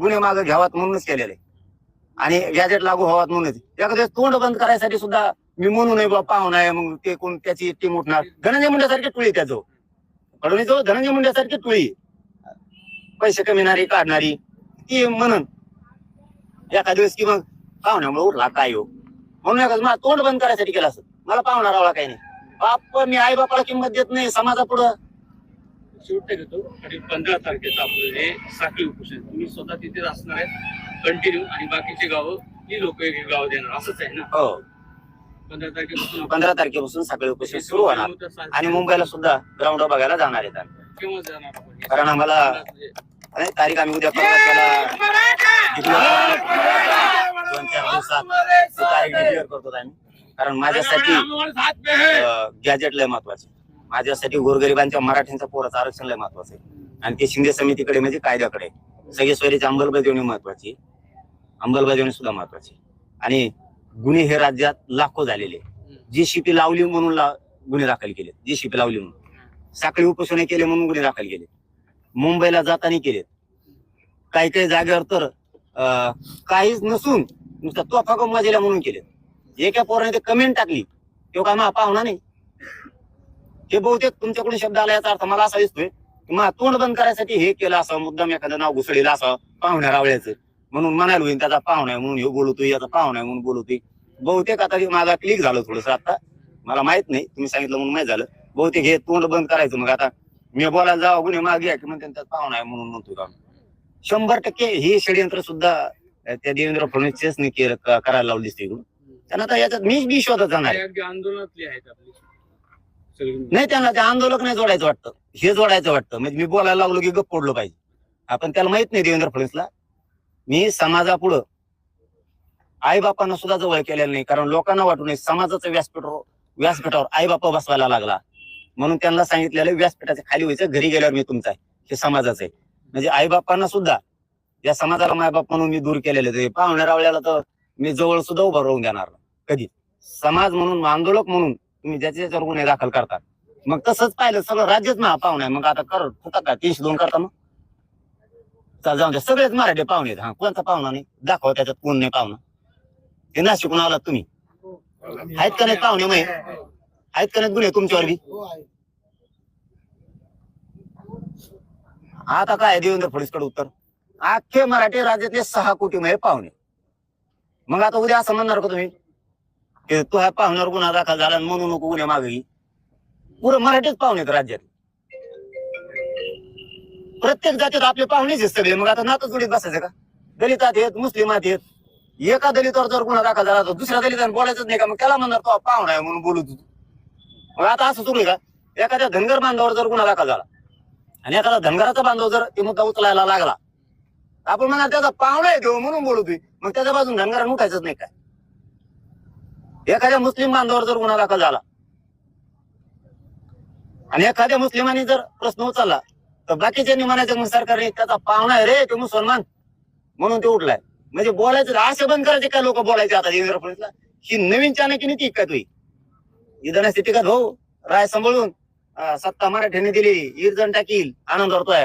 गुन्हे मागे घ्यावात म्हणूनच केलेले. आणि गॅजेट लागू व्हावात म्हणूनच. एखाद्या तोंड बंद करायसाठी सुद्धा मी म्हणू नये बाबा पाहुणा हो आहे मग ते कोण त्याची टीम उठणार धनंजय मुंड्यासारखी टोळी त्याचो फडणवीस धनंजय मुंड्यासारखी टुळी पैसे कमिणारी काढणारी ती म्हणून. एखाद दिवस की मग पाहुण्यामुळे उठला काय हो? म्हणून एखादं मला तोंड बंद करायसाठी केलं असं मला पाहुणार आवडा काही नाही. बाप मी आई बापाला किंमत देत नाही समाजापुढं. शेवटचे घेतो आणि पंधरा तारखेचं आपलं हे साखळी उपोषण. तुम्ही स्वतः तिथेच असणार आहेत कंटिन्यू आणि बाकीचे गावं ही लोक गाव देणार. असंच आहे ना? हो. पंधरा तारखेपासून पंधरा तारखेपासून सकाळी उपोषण सुरू होणार. आणि मुंबईला सुद्धा ग्राउंड बघायला जाणार आहेत आम्ही. केव्हा जाणार आपण? हे? कारण आम्हाला म्हणजे अरे तारीख आम्ही उद्या परवा त्याला declare दोन चार दिवसात ती तारीख करतो आम्ही. कारण माझ्यासाठी गॅजेट लय महत्त्वाचे. माझ्यासाठी गोरगरिबांच्या मराठ्यांच्या पोराचं आरक्षण लय महत्वाचं आहे. आणि ते शिंदे समितीकडे म्हणजे कायद्याकडे सगळे स्वरीची अंमलबजावणी महत्वाची अंमलबजावणी सुद्धा महत्वाची आणि गुन्हे हे राज्यात लाखो झालेले जी शिपी लावली म्हणून ला- गुन्हे दाखल केले जी शिपी लावली म्हणून. साखळी उपोषणे केले म्हणून गुन्हे दाखल केले मुंबईला जाताना केलेत. काही काही जागेवर तर काहीच नसून नुसतं तोफा गम म्हणून केलेत. एका पोराने ते कमेंट टाकली. तो काय मग पाहुणा नाही. हे बहुतेक तुमच्याकडून शब्द आला याचा अर्थ मला असा दिसतोय की तोंड बंद करायसाठी हे केलं असं मुद्दाम एखादं नाव घुसळलेलं असं पाहुण्या रावळ्याचं. म्हणून म्हणायला होईल त्याचा पाहुणा आहे म्हणून हे बोलतोय याचा पाहुणा आहे म्हणून बोलतोय. बहुतेक आता हे माझा क्लिक झालं थोडस आता मला माहीत नाही तुम्ही सांगितलं म्हणून माहीत झालं. बहुतेक हे तोंड बंद करायचं मग आता. मी बोलायला जावा गुन्हे मागे या की म्हणते त्याचा पाहुणा आहे म्हणून म्हणतो का? शंभर टक्के हे षडयंत्र सुद्धा त्या देवेंद्र फडणवीसच करायला लावली दिसते इकडून. त्यांना आता याच्यात मीच बी शोधत जाणार आंदोलनातली आहेत आपली. नाही त्यांना ते आंदोलक नाही जोडायचं वाटतं. हे जोडायचं वाटतं. म्हणजे मी बोलायला लागलो की गप्प पडलो पाहिजे. आपण त्याला माहीत नाही देवेंद्र फडणवीसला. मी समाजापुढं आई बापांना सुद्धा जवळ केलेलं नाही. कारण लोकांना वाटू नये समाजाचं व्यासपीठावर व्यासपीठावर आई बापा बसवायला लागला. म्हणून त्यांना सांगितलेलं व्यासपीठाच्या खाली व्हायचं घरी गेल्यावर मी तुमचा आहे. हे समाजाचं आहे. म्हणजे आई बापांना सुद्धा या समाजाला मायबाप म्हणून मी दूर केलेले ते पाहुण्या रावल्याला तर मी जवळ सुद्धा उभं राहून देणार कधी? समाज म्हणून आंदोलक म्हणून तुम्ही ज्याच्या ज्याच्यावर गुन्हे दाखल करता. मग तसंच पाहिलं सगळं राज्यच महा पाहुणे मग आता कर होता का तीनशे दोन करता मग? चल जाऊन द्या. सगळेच मराठी पाहुणे आहेत. हा कोणता पाहुणा नाही? दाखवा त्याच्यात कोण नाही पाहुणा. ते नाशिकून आलात तुम्ही. आहेत का नाही पाहुणे मग आहेत का नाही गुन्हे तुमच्यावर बी आता काय देवेंद्र फडणवीसकडे उत्तर. अख्खे मराठी राज्यातले सहा कोटी मध्ये पाहुणे. मग आता उद्या असं म्हणणार का तुम्ही? की तो ह्या पाहुण्यावर गुन्हा दाखल झाला आणि म्हणू नको गुन्हे मागे. पुरं मराठीच पाहुणे आहेत राज्यात. प्रत्येक जातीत आपले पाहुणेच आहेत सगळे. मग आता नातं जोडीत बसायचं का? दलितात आहेत मुस्लिमात आहेत. एका दलितावर जर गुन्हा दाखल झाला तर दुसऱ्या दलिताने बोलायचंच नाही का? मग त्याला म्हणणार तो पाहुणा आहे म्हणून बोलू तू. मग आता असं सुरू का? एखाद्या धनगर बांधावर जर गुन्हा दाखल झाला आणि एखादा धनगराचा बांधव जर ते मुद्दा उचलायला लागला आपण म्हणा त्याचा पाहुणा आहे तो म्हणून बोलतोय मग त्याच्या बाजून धनगरान उठायचंच नाही काय? एखाद्या मुस्लिम बांधवावर जर गुन्हा दाखल झाला आणि एखाद्या मुस्लिमांनी जर प्रश्न उचलला तर बाकीच्यांनी म्हणायचं मग सरकारने त्याचा पाहुणा आहे रे तो मुसलमान. म्हणून ते उठलाय. म्हणजे बोलायचं असे बंद करायचे काय लोक बोलायचे आता देवेंद्र फडणवीसला? ही नवीन चाणक्य नीती काय तुही? इदन स्थिती का भाऊ? राय सांभाळून सत्ता मराठ्याने दिली ईर्जण टाकील आनंद होतोय